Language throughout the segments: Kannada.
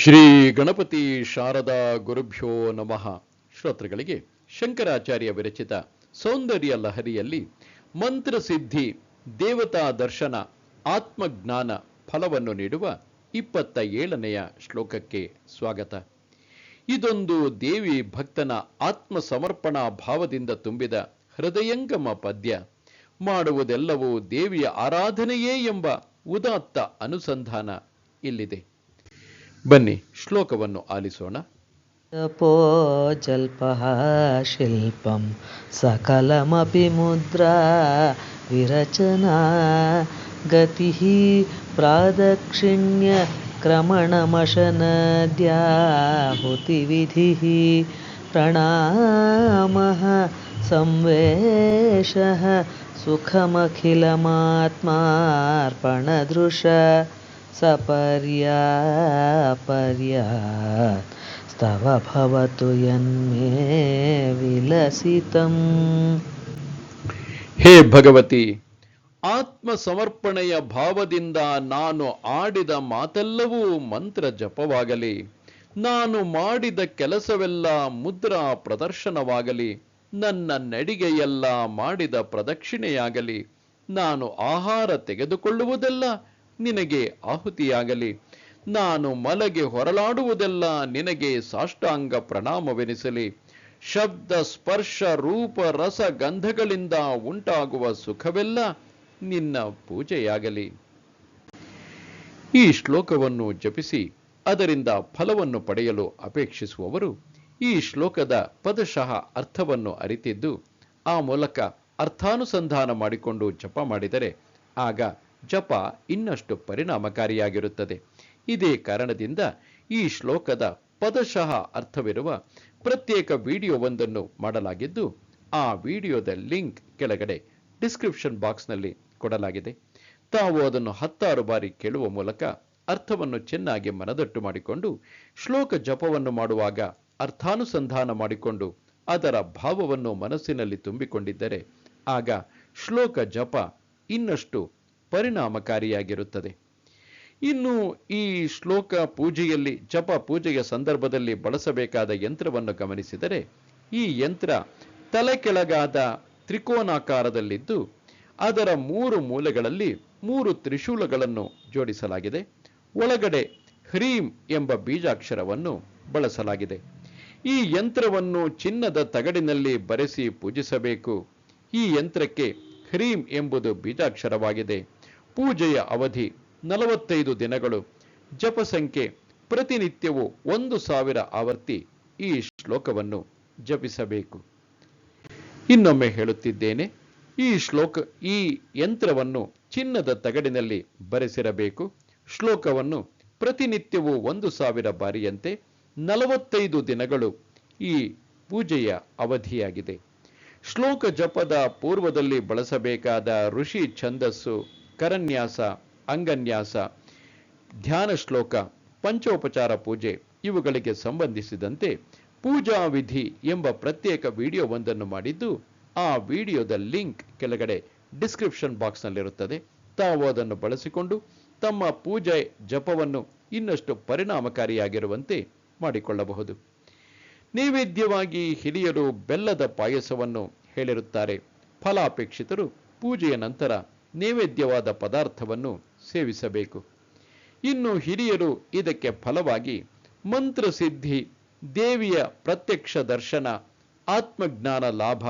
ಶ್ರೀ ಗಣಪತಿ ಶಾರದಾ ಗುರುಭ್ಯೋ ನಮಃ. ಶ್ರೋತೃಗಳಿಗೆ ಶಂಕರಾಚಾರ್ಯ ವಿರಚಿತ ಸೌಂದರ್ಯ ಲಹರಿಯಲ್ಲಿ ಮಂತ್ರಸಿದ್ಧಿ ದೇವತಾ ದರ್ಶನ, ಆತ್ಮಜ್ಞಾನ ಫಲವನ್ನು ನೀಡುವ ಇಪ್ಪತ್ತ ಏಳನೆಯ ಶ್ಲೋಕಕ್ಕೆ ಸ್ವಾಗತ. ಇದೊಂದು ದೇವಿ ಭಕ್ತನ ಆತ್ಮ ಸಮರ್ಪಣಾ ಭಾವದಿಂದ ತುಂಬಿದ ಹೃದಯಂಗಮ ಪದ್ಯ. ಮಾಡುವುದೆಲ್ಲವೂ ದೇವಿಯ ಆರಾಧನೆಯೇ ಎಂಬ ಉದಾತ್ತ ಅನುಸಂಧಾನ ಇಲ್ಲಿದೆ. ಬನ್ನಿ ಶ್ಲೋಕವನ್ನು ಆಲಿಸೋಣ जपो जल्पः शिल्पं सकलमपि मुद्रा विरचना गतिः प्रादक्षिण्यक्रमणमशनद्याहुतिविधिः प्रणामः संवेशः सुखमखिलमात्मार्पणदृश सपर्यापर्यात् स्तव भवतु यन्मे विलसितम् ಹೇ ಭಗವತಿ ಆತ್ಮ ಸಮರ್ಪಣೆಯ ಭಾವದಿಂದ ನಾನು ಆಡಿದ ಮಾತೆಲ್ಲವೂ ಮಂತ್ರ ಜಪವಾಗಲಿ ನಾನು ಮಾಡಿದ ಕೆಲಸವೆಲ್ಲ ಮುದ್ರಾ ಪ್ರದರ್ಶನವಾಗಲಿ ನನ್ನ ನಡಿಗೆಯೆಲ್ಲ ಮಾಡಿದ ಪ್ರದಕ್ಷಿಣೆಯಾಗಲಿ ನಾನು ಆಹಾರ ತೆಗೆದುಕೊಳ್ಳುವುದೆಲ್ಲ ನಿನಗೆ ಆಹುತಿಯಾಗಲಿ. ನಾನು ಮಲಗೆ ಹೊರಲಾಡುವುದೆಲ್ಲ ನಿನಗೆ ಸಾಷ್ಟಾಂಗ ಪ್ರಣಾಮವೆನಿಸಲಿ. ಶಬ್ದ ಸ್ಪರ್ಶ ರೂಪ ರಸ ಗಂಧಗಳಿಂದ ಉಂಟಾಗುವ ಸುಖವೆಲ್ಲ ನಿನ್ನ ಪೂಜೆಯಾಗಲಿ. ಈ ಶ್ಲೋಕವನ್ನು ಜಪಿಸಿ ಅದರಿಂದ ಫಲವನ್ನು ಪಡೆಯಲು ಅಪೇಕ್ಷಿಸುವವರು ಈ ಶ್ಲೋಕದ ಪದಶಃ ಅರ್ಥವನ್ನು ಅರಿತಿದ್ದು ಆ ಮೂಲಕ ಅರ್ಥಾನುಸಂಧಾನ ಮಾಡಿಕೊಂಡು ಜಪ ಮಾಡಿದರೆ ಆಗ ಜಪ ಇನ್ನಷ್ಟು ಪರಿಣಾಮಕಾರಿಯಾಗಿರುತ್ತದೆ. ಇದೇ ಕಾರಣದಿಂದ ಈ ಶ್ಲೋಕದ ಪದಶಃ ಅರ್ಥವಿರುವ ಪ್ರತ್ಯೇಕ ವಿಡಿಯೋವೊಂದನ್ನು ಮಾಡಲಾಗಿದ್ದು, ಆ ವಿಡಿಯೋದ ಲಿಂಕ್ ಕೆಳಗಡೆ ಡಿಸ್ಕ್ರಿಪ್ಷನ್ ಬಾಕ್ಸ್ನಲ್ಲಿ ಕೊಡಲಾಗಿದೆ. ತಾವು ಅದನ್ನು ಹತ್ತಾರು ಬಾರಿ ಕೇಳುವ ಮೂಲಕ ಅರ್ಥವನ್ನು ಚೆನ್ನಾಗಿ ಮನದಟ್ಟು ಮಾಡಿಕೊಂಡು, ಶ್ಲೋಕ ಜಪವನ್ನು ಮಾಡುವಾಗ ಅರ್ಥಾನುಸಂಧಾನ ಮಾಡಿಕೊಂಡು ಅದರ ಭಾವವನ್ನು ಮನಸ್ಸಿನಲ್ಲಿ ತುಂಬಿಕೊಂಡಿದ್ದರೆ, ಆಗ ಶ್ಲೋಕ ಜಪ ಇನ್ನಷ್ಟು ಪರಿಣಾಮಕಾರಿಯಾಗಿರುತ್ತದೆ. ಇನ್ನು ಈ ಶ್ಲೋಕ ಪೂಜೆಯಲ್ಲಿ, ಜಪ ಪೂಜೆಯ ಸಂದರ್ಭದಲ್ಲಿ ಬಳಸಬೇಕಾದ ಯಂತ್ರವನ್ನು ಗಮನಿಸಿದರೆ, ಈ ಯಂತ್ರ ತಲೆ ಕೆಳಗಾದ ತ್ರಿಕೋನಾಕಾರದಲ್ಲಿದ್ದು, ಅದರ ಮೂರು ಮೂಲೆಗಳಲ್ಲಿ ಮೂರು ತ್ರಿಶೂಲಗಳನ್ನು ಜೋಡಿಸಲಾಗಿದೆ. ಒಳಗಡೆ ಹ್ರೀಂ ಎಂಬ ಬೀಜಾಕ್ಷರವನ್ನು ಬಳಸಲಾಗಿದೆ. ಈ ಯಂತ್ರವನ್ನು ಚಿನ್ನದ ತಗಡಿನಲ್ಲಿ ಬರೆಸಿ ಪೂಜಿಸಬೇಕು. ಈ ಯಂತ್ರಕ್ಕೆ ಹ್ರೀಂ ಎಂಬುದು ಬೀಜಾಕ್ಷರವಾಗಿದೆ. ಪೂಜೆಯ ಅವಧಿ ನಲವತ್ತೈದು ದಿನಗಳು. ಜಪ ಸಂಖ್ಯೆ ಪ್ರತಿನಿತ್ಯವೂ ಒಂದು ಸಾವಿರ ಆವರ್ತಿ ಈ ಶ್ಲೋಕವನ್ನು ಜಪಿಸಬೇಕು. ಇನ್ನೊಮ್ಮೆ ಹೇಳುತ್ತಿದ್ದೇನೆ, ಈ ಶ್ಲೋಕ, ಈ ಯಂತ್ರವನ್ನು ಚಿನ್ನದ ತಗಡಿನಲ್ಲಿ ಬರೆಸಿರಬೇಕು. ಶ್ಲೋಕವನ್ನು ಪ್ರತಿನಿತ್ಯವೂ ಒಂದು ಸಾವಿರ ಬಾರಿಯಂತೆ ನಲವತ್ತೈದು ದಿನಗಳು ಈ ಪೂಜೆಯ ಅವಧಿಯಾಗಿದೆ. ಶ್ಲೋಕ ಜಪದ ಪೂರ್ವದಲ್ಲಿ ಬಳಸಬೇಕಾದ ಋಷಿ ಛಂದಸ್ಸು ಕರನ್ಯಾಸ, ಅಂಗನ್ಯಾಸ, ಧ್ಯಾನ ಶ್ಲೋಕ, ಪಂಚೋಪಚಾರ ಪೂಜೆ ಇವುಗಳಿಗೆ ಸಂಬಂಧಿಸಿದಂತೆ ಪೂಜಾ ವಿಧಿ ಎಂಬ ಪ್ರತ್ಯೇಕ ವಿಡಿಯೋವೊಂದನ್ನು ಮಾಡಿದ್ದು, ಆ ವಿಡಿಯೋದ ಲಿಂಕ್ ಕೆಳಗಡೆ ಡಿಸ್ಕ್ರಿಪ್ಷನ್ ಬಾಕ್ಸ್ನಲ್ಲಿರುತ್ತದೆ. ತಾವು ಅದನ್ನು ಬಳಸಿಕೊಂಡು ತಮ್ಮ ಪೂಜೆ ಜಪವನ್ನು ಇನ್ನಷ್ಟು ಪರಿಣಾಮಕಾರಿಯಾಗಿರುವಂತೆ ಮಾಡಿಕೊಳ್ಳಬಹುದು. ನೈವೇದ್ಯವಾಗಿ ಹಿರಿಯರು ಬೆಲ್ಲದ ಪಾಯಸವನ್ನು ಹೇಳಿರುತ್ತಾರೆ. ಫಲಾಪೇಕ್ಷಿತರು ಪೂಜೆಯ ನಂತರ ನೈವೇದ್ಯವಾದ ಪದಾರ್ಥವನ್ನು ಸೇವಿಸಬೇಕು. ಇನ್ನು ಹಿರಿಯರು ಇದಕ್ಕೆ ಫಲವಾಗಿ ಮಂತ್ರಸಿದ್ಧಿ, ದೇವಿಯ ಪ್ರತ್ಯಕ್ಷ ದರ್ಶನ, ಆತ್ಮಜ್ಞಾನ ಲಾಭ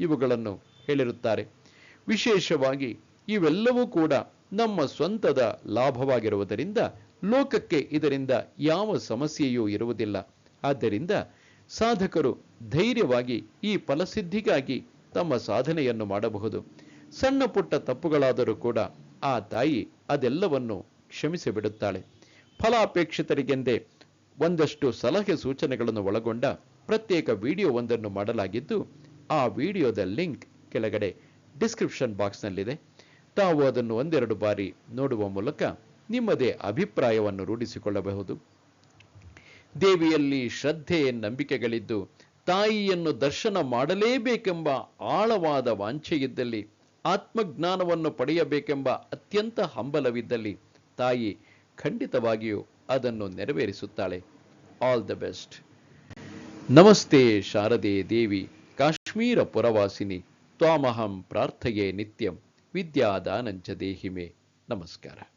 ಇವುಗಳನ್ನು ಹೇಳಿರುತ್ತಾರೆ. ವಿಶೇಷವಾಗಿ ಇವೆಲ್ಲವೂ ಕೂಡ ನಮ್ಮ ಸ್ವಂತದ ಲಾಭವಾಗಿರುವುದರಿಂದ ಲೋಕಕ್ಕೆ ಇದರಿಂದ ಯಾವ ಸಮಸ್ಯೆಯೂ ಇರುವುದಿಲ್ಲ. ಆದ್ದರಿಂದ ಸಾಧಕರು ಧೈರ್ಯವಾಗಿ ಈ ಫಲಸಿದ್ಧಿಗಾಗಿ ತಮ್ಮ ಸಾಧನೆಯನ್ನು ಮಾಡಬಹುದು. ಸಣ್ಣ ಪುಟ್ಟ ತಪ್ಪುಗಳಾದರೂ ಕೂಡ ಆ ತಾಯಿ ಅದೆಲ್ಲವನ್ನು ಕ್ಷಮಿಸಿ ಬಿಡುತ್ತಾಳೆ ಫಲಾಪೇಕ್ಷಿತರಿಗೆಂದೇ ಒಂದಷ್ಟು ಸಲಹೆ ಸೂಚನೆಗಳನ್ನು ಒಳಗೊಂಡ ಪ್ರತ್ಯೇಕ ವಿಡಿಯೋ ಒಂದನ್ನು ಮಾಡಲಾಗಿದ್ದು, ಆ ವಿಡಿಯೋದ ಲಿಂಕ್ ಕೆಳಗಡೆ ಡಿಸ್ಕ್ರಿಪ್ಷನ್ ಬಾಕ್ಸ್ನಲ್ಲಿದೆ. ತಾವು ಅದನ್ನು ಒಂದೆರಡು ಬಾರಿ ನೋಡುವ ಮೂಲಕ ನಿಮ್ಮದೇ ಅಭಿಪ್ರಾಯವನ್ನು ರೂಢಿಸಿಕೊಳ್ಳಬಹುದು. ದೇವಿಯಲ್ಲಿ ಶ್ರದ್ಧೆ, ನಂಬಿಕೆಗಳಿದ್ದು ತಾಯಿಯನ್ನು ದರ್ಶನ ಮಾಡಲೇಬೇಕೆಂಬ ಆಳವಾದ ವಾಂಛೆಯಿದ್ದಲ್ಲಿ ಆತ್ಮಜ್ಞಾನವನ್ನು ಪಡೆಯಬೇಕೆಂಬ ಅತ್ಯಂತ ಹಂಬಲವಿದ್ದಲ್ಲಿ ತಾಯಿ ಖಂಡಿತವಾಗಿಯೂ ಅದನ್ನು ನೆರವೇರಿಸುತ್ತಾಳೆ. ಆಲ್ ದ ಬೆಸ್ಟ್ ನಮಸ್ತೆ ಶಾರದೆ ದೇವಿ, ಕಾಶ್ಮೀರ ಪುರವಾಸಿನಿ, ತ್ವಾಮಹಂ ಪ್ರಾರ್ಥಯೇ ನಿತ್ಯಂ, ವಿದ್ಯಾದಾನಂಚ ದೇಹಿಮೆ. ನಮಸ್ಕಾರ.